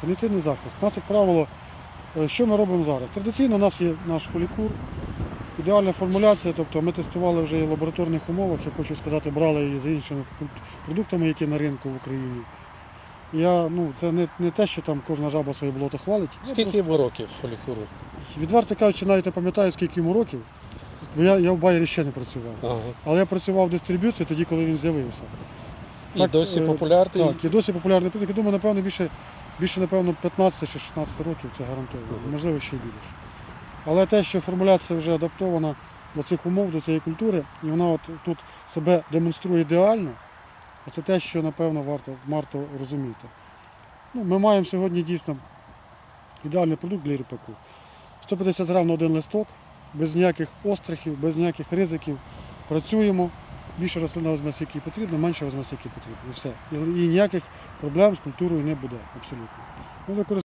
Фунгіцидний захист. У нас, як правило, е, що ми робимо зараз? Традиційно у нас є наш фолікур, ідеальна формуляція, тобто ми тестували вже і в лабораторних умовах, я хочу сказати, брали її за іншими продуктами, які на ринку в Україні. Я, ну, це не, не те, що там кожна жаба своє болото хвалить. Скільки йому років фолікуру? відверто кажучи, навіть не пам'ятаю, скільки йому років, бо я, я в Байері ще не працював. Ага. Але я працював в дистриб'юції тоді, коли він з'явився. І Так, досі е, популярний. Так, і досі популярний продукт. Я думаю, напевно, більше, більше напевно, 15 чи 16 років це гарантовано, можливо, ще й більше. Але те, що формуляція вже адаптована до цих умов, до цієї культури, і вона от тут себе демонструє ідеально, це те, що, напевно, варто, варто розуміти. Ну, ми маємо сьогодні дійсно ідеальний продукт для ріпаку. 150 грам на один листок, без ніяких острахів, без ніяких ризиків. Працюємо. Більше рослинного змесі, який потрібно, менше змесі, який потрібно. І все. І, і ніяких проблем з культурою не буде абсолютно. Ми